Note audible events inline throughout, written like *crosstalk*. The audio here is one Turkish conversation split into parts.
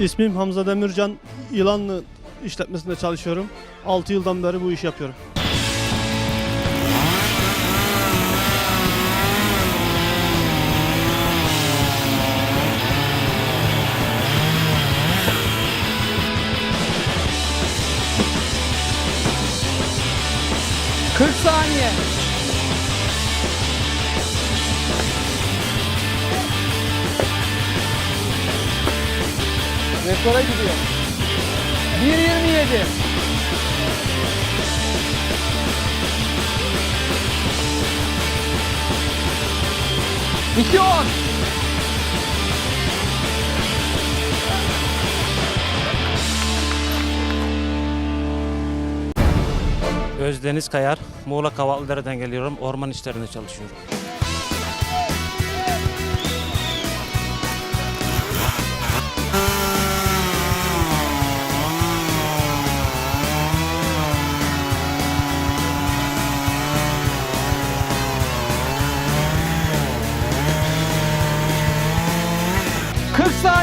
İsmim Hamza Demircan. İlanlı işletmesinde çalışıyorum. 6 yıldan beri bu işi yapıyorum. Rekora gidiyor. 1.27. İki on. Özdeniz Kayar, Muğla Kavaldere'den geliyorum. Orman işlerinde çalışıyorum.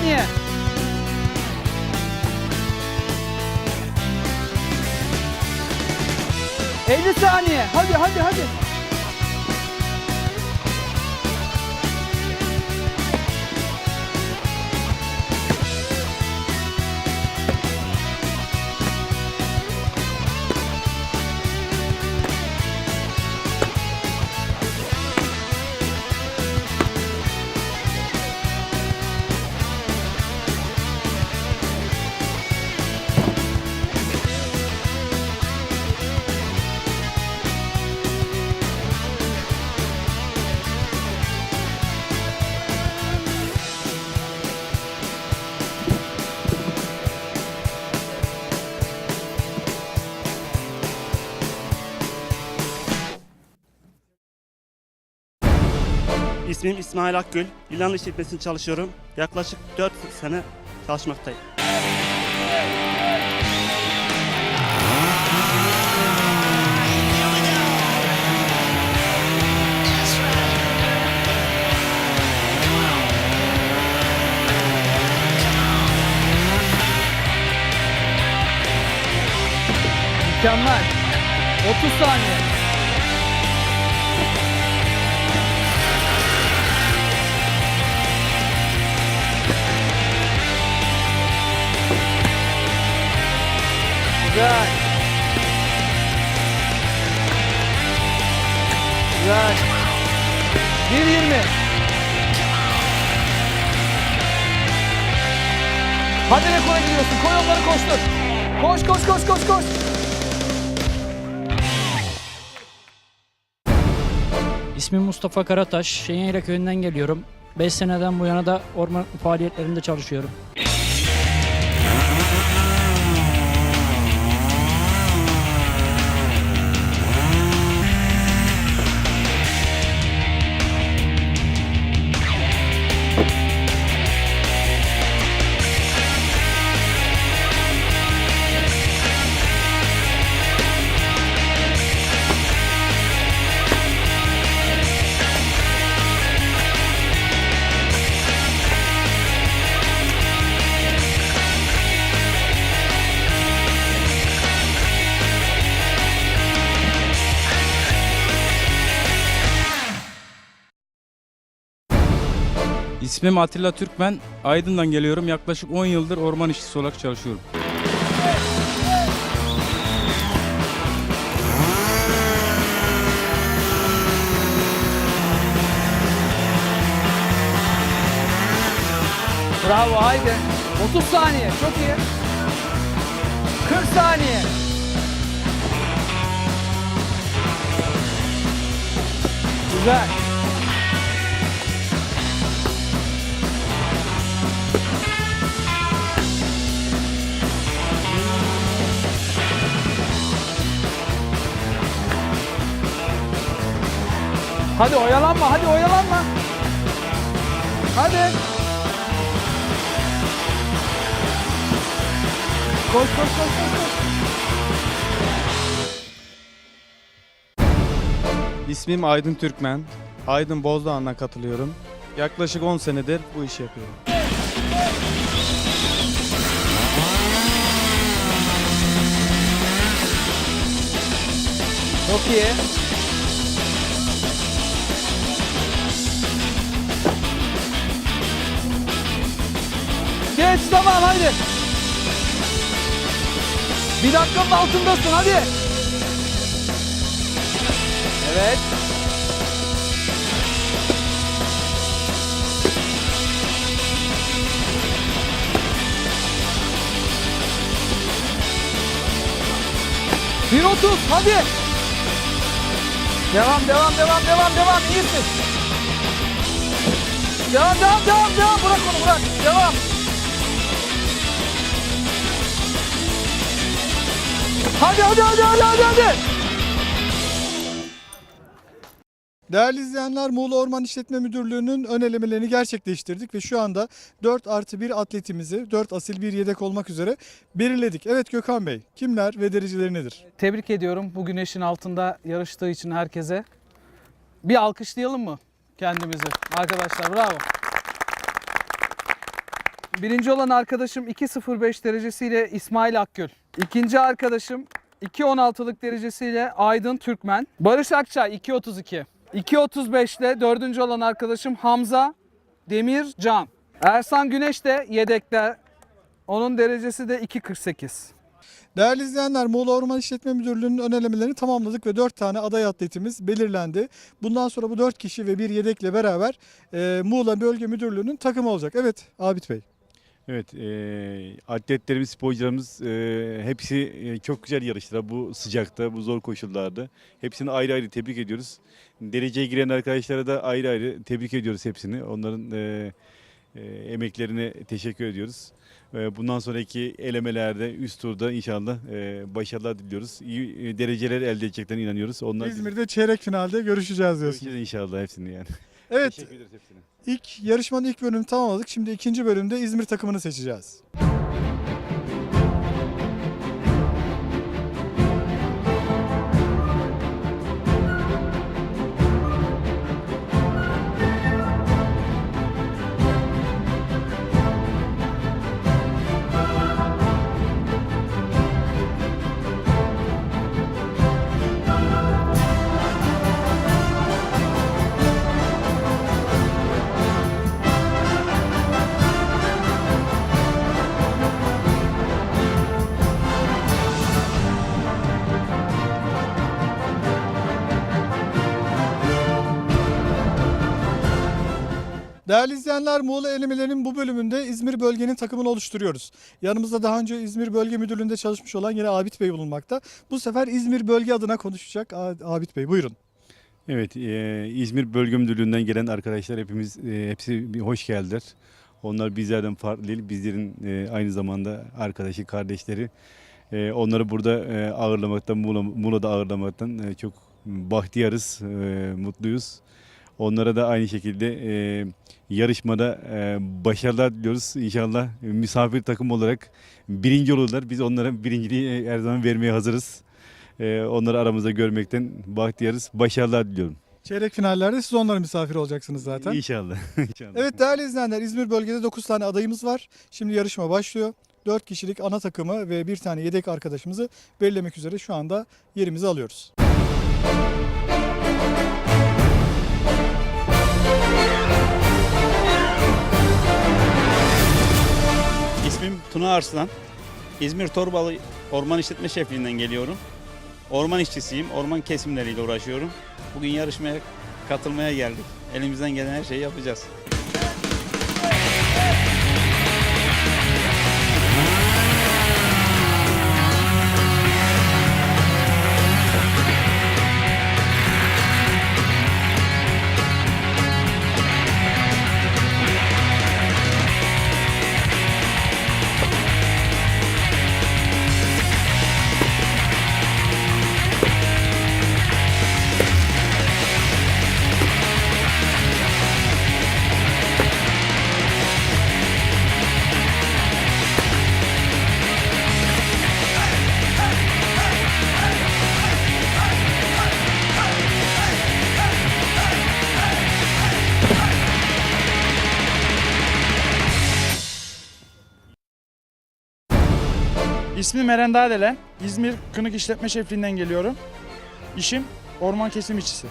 Saniye. Elli saniye. Hadi hadi hadi. İsmim İsmail Akgül. İlan işletmesinde çalışıyorum. Yaklaşık 4 sene çalışmaktayım. Mükemmel. 30 saniye. Güzel. Güzel. 1.20. Hadi rekora gidiyorsun. Koy onları koştur. Koş koş koş koş koş. İsmim Mustafa Karataş. Şenyayla köyünden geliyorum. 5 seneden bu yana da orman faaliyetlerinde çalışıyorum. İsmim Atilla Türkmen. Aydın'dan geliyorum. Yaklaşık 10 yıldır orman işçisi olarak çalışıyorum. Bravo haydi. 30 saniye çok iyi. 40 saniye. Güzel. Hadi oyalanma, hadi oyalanma. Hadi. Koş koş koş koş. İsmim Aydın Türkmen. Aydın Bozdoğan'dan katılıyorum. Yaklaşık 10 senedir bu işi yapıyorum. Çok iyi. Geç tamam hadi. Bir dakikanın altındasın hadi. Evet. Bir otuz hadi. Devam devam devam devam devam iyisin. Devam devam devam devam bırak onu bırak. Devam. Hadi hadi hadi hadi hadi hadi. Değerli izleyenler Muğla Orman İşletme Müdürlüğü'nün ön elemelerini gerçekleştirdik ve şu anda 4 artı 1 atletimizi 4 asil bir yedek olmak üzere belirledik. Evet Gökhan Bey kimler ve dereceleri nedir? Tebrik ediyorum bu güneşin altında yarıştığı için herkese. Bir alkışlayalım mı kendimizi arkadaşlar bravo. Birinci olan arkadaşım 2.05 derecesiyle İsmail Akgül. İkinci arkadaşım 2.16'lık derecesiyle Aydın Türkmen. Barış Akçay 2.32. 2.35 ile dördüncü olan arkadaşım Hamza Demircan. Ersan Güneş de yedekte. Onun derecesi de 2.48. Değerli izleyenler Muğla Orman İşletme Müdürlüğü'nün ön elemelerini tamamladık ve 4 tane aday atletimiz belirlendi. Bundan sonra bu 4 kişi ve bir yedekle beraber e, Muğla Bölge Müdürlüğü'nün takımı olacak. Evet Abit Bey. Evet, e, atletlerimiz, sporcularımız e, hepsi e, çok güzel yarıştılar bu sıcakta, bu zor koşullarda. Hepsini ayrı ayrı tebrik ediyoruz. Dereceye giren arkadaşlara da ayrı ayrı tebrik ediyoruz hepsini. Onların e, e, emeklerine teşekkür ediyoruz. E, bundan sonraki elemelerde, üst turda inşallah e, başarılar diliyoruz. İyi e, dereceler elde edeceklerine inanıyoruz. Onlar İzmir'de çeyrek finalde görüşeceğiz diyorsunuz. Görüşeceğiz inşallah hepsini yani. Evet Teşekkür ederiz hepsine. İlk yarışmanın ilk bölümünü tamamladık. Şimdi ikinci bölümde İzmir takımını seçeceğiz. Değerli izleyenler Muğla elemelerinin bu bölümünde İzmir bölgenin takımını oluşturuyoruz. Yanımızda daha önce İzmir Bölge Müdürlüğü'nde çalışmış olan yine Abit Bey bulunmakta. Bu sefer İzmir bölge adına konuşacak Abit Bey buyurun. Evet, e, İzmir Bölge Müdürlüğü'nden gelen arkadaşlar hepimiz e, hepsi bir hoş geldiler. Onlar bizlerden farklı değil, bizlerin e, aynı zamanda arkadaşı, kardeşleri. E, onları burada e, ağırlamaktan, Muğla, Muğla'da ağırlamaktan e, çok bahtiyarız, e, mutluyuz. Onlara da aynı şekilde e, yarışmada e, başarılar diliyoruz. İnşallah misafir takım olarak birinci olurlar. Biz onlara birinciliği e, her zaman vermeye hazırız. E, onları aramızda görmekten bahtiyarız. Başarılar diliyorum. Çeyrek finallerde siz onların misafiri olacaksınız zaten. İnşallah. *laughs* İnşallah. Evet değerli izleyenler İzmir bölgede 9 tane adayımız var. Şimdi yarışma başlıyor. 4 kişilik ana takımı ve bir tane yedek arkadaşımızı belirlemek üzere şu anda yerimizi alıyoruz. İsmim Tuna Arslan. İzmir Torbalı Orman İşletme Şefliğinden geliyorum. Orman işçisiyim. Orman kesimleriyle uğraşıyorum. Bugün yarışmaya katılmaya geldik. Elimizden gelen her şeyi yapacağız. İsmim Eren Dağdelen. İzmir Kınık İşletme Şefliğinden geliyorum. İşim orman kesim işçisi.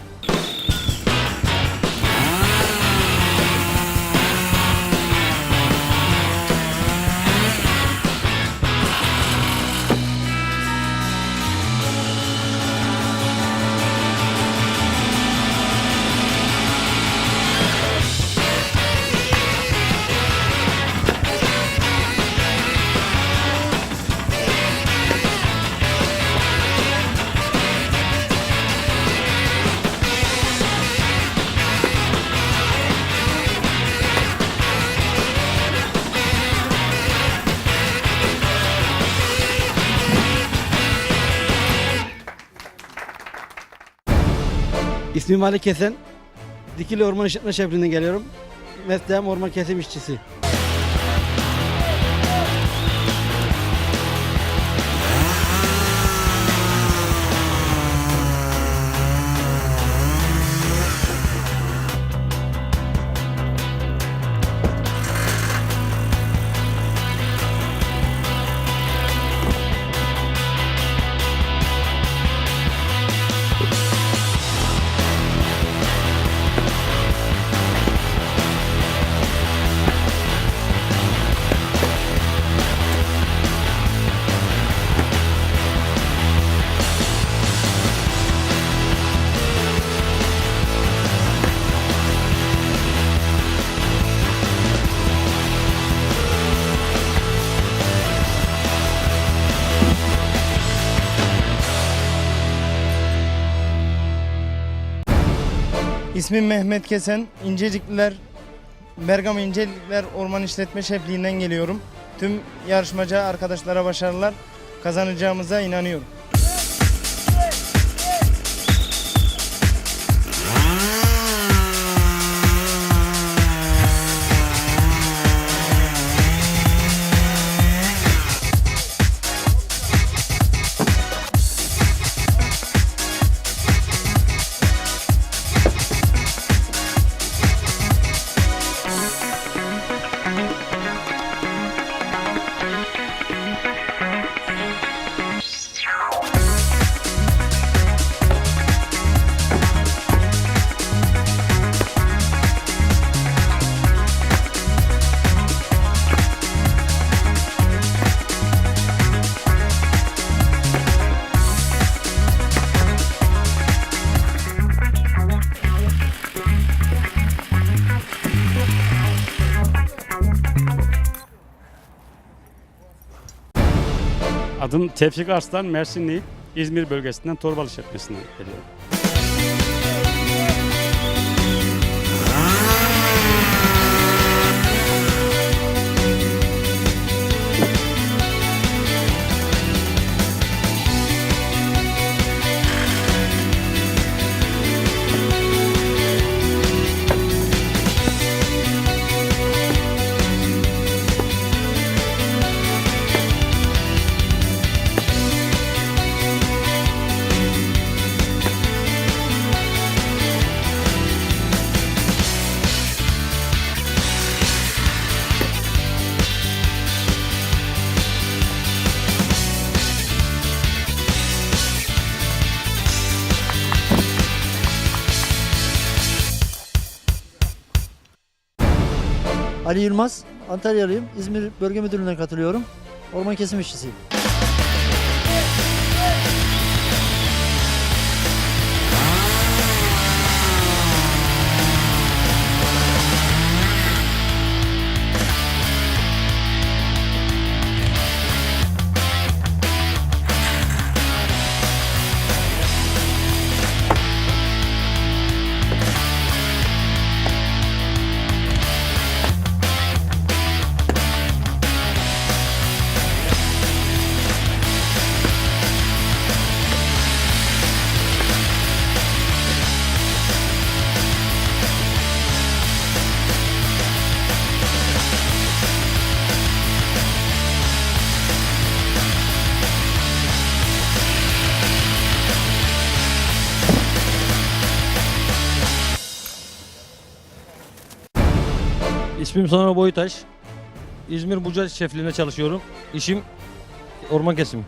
İsmim Ali Kesen. Dikili Orman İşletme Şefliğinden geliyorum. Mesleğim orman kesim işçisi. İsmim Mehmet Kesen. İncecikliler, Bergama İncelikler Orman İşletme Şefliğinden geliyorum. Tüm yarışmacı arkadaşlara başarılar. Kazanacağımıza inanıyorum. Adım Tevfik Arslan, Mersinli. İzmir bölgesinden Torbalı işletmesinden geliyorum. Ali Yılmaz, Antalyalıyım. İzmir Bölge Müdürlüğü'ne katılıyorum. Orman kesim işçisiyim. İsmim Soner Boyutaş. İzmir Buca Şefliğinde çalışıyorum. İşim orman kesimi.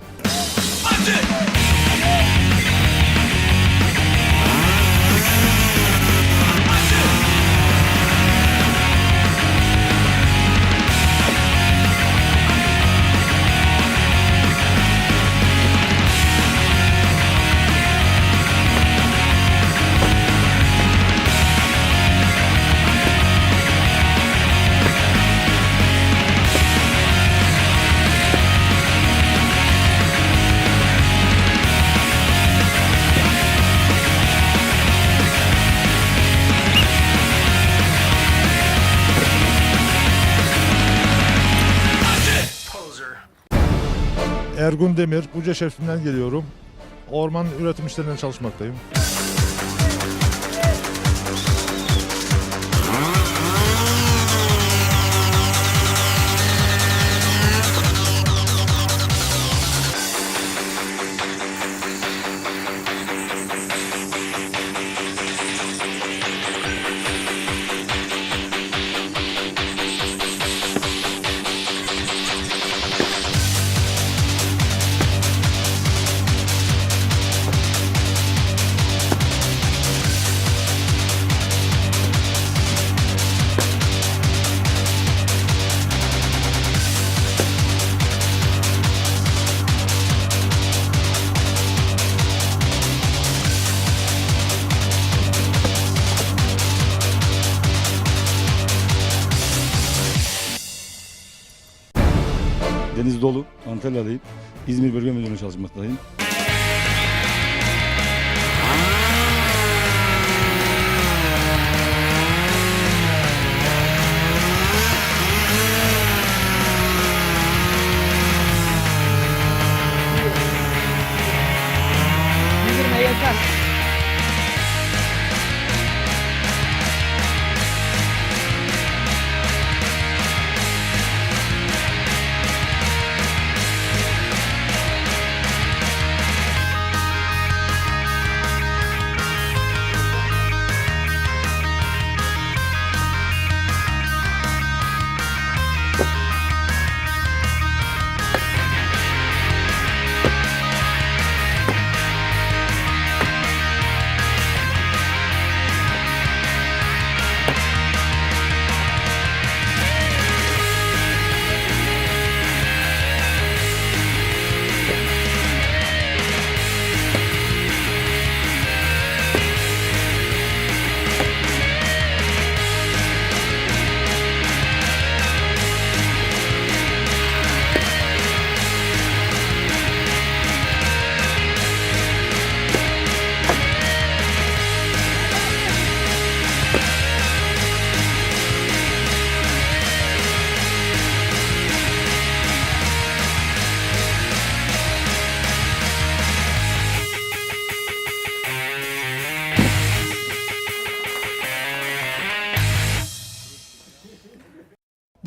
Ergun Demir, Buca Şefliğinden geliyorum. Orman üretim işlerinde çalışmaktayım. Deniz dolu, Antalya'dayım. İzmir Bölge Müdürlüğü'nde çalışmaktayım.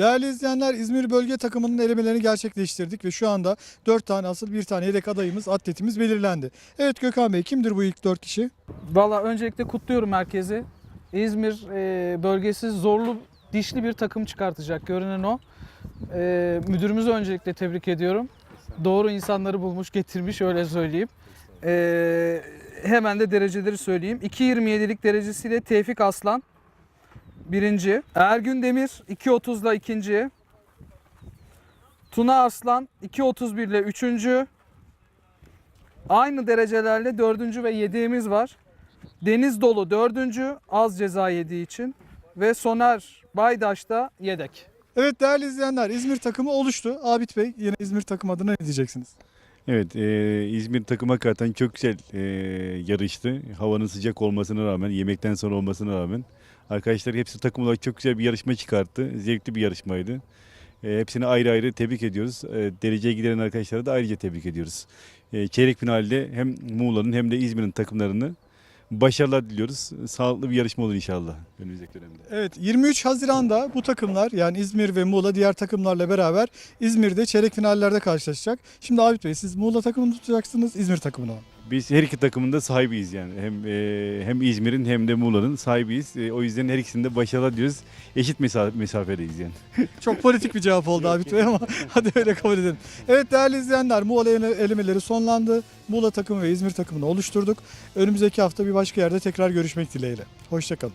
Değerli izleyenler İzmir bölge takımının elemelerini gerçekleştirdik ve şu anda 4 tane asıl bir tane yedek adayımız, atletimiz belirlendi. Evet Gökhan Bey kimdir bu ilk 4 kişi? Valla öncelikle kutluyorum herkesi. İzmir e, bölgesi zorlu, dişli bir takım çıkartacak görünen o. E, müdürümüzü öncelikle tebrik ediyorum. Doğru insanları bulmuş, getirmiş öyle söyleyeyim. E, hemen de dereceleri söyleyeyim. 2.27'lik derecesiyle Tevfik Aslan birinci. Ergün Demir 2.30'la ikinci. Tuna Arslan 2.31 ile üçüncü. Aynı derecelerle dördüncü ve yediğimiz var. Deniz Dolu dördüncü az ceza yediği için ve Soner Baydaş da yedek. Evet değerli izleyenler İzmir takımı oluştu. Abit Bey yine İzmir takım adına ne diyeceksiniz? Evet, e, İzmir takım hakikaten çok güzel e, yarıştı. Havanın sıcak olmasına rağmen, yemekten sonra olmasına rağmen. Arkadaşlar hepsi takım olarak çok güzel bir yarışma çıkarttı. Zevkli bir yarışmaydı. E, hepsini ayrı ayrı tebrik ediyoruz. E, dereceye giden arkadaşlara da ayrıca tebrik ediyoruz. E, çeyrek finalde hem Muğla'nın hem de İzmir'in takımlarını başarılar diliyoruz. Sağlıklı bir yarışma olur inşallah önümüzdeki dönemde. Evet 23 Haziran'da bu takımlar yani İzmir ve Muğla diğer takımlarla beraber İzmir'de çeyrek finallerde karşılaşacak. Şimdi Abit Bey siz Muğla takımını tutacaksınız İzmir takımını mı? Biz her iki takımın da sahibiyiz yani. Hem e, hem İzmir'in hem de Muğla'nın sahibiyiz. E, o yüzden her ikisinde başarılar diyoruz. Eşit mesafe, mesafedeyiz yani. *laughs* Çok politik bir cevap oldu Abit Bey ama *laughs* hadi öyle kabul edelim. Evet değerli izleyenler Muğla ele- elemeleri sonlandı. Muğla takımı ve İzmir takımını oluşturduk. Önümüzdeki hafta bir başka yerde tekrar görüşmek dileğiyle. Hoşçakalın.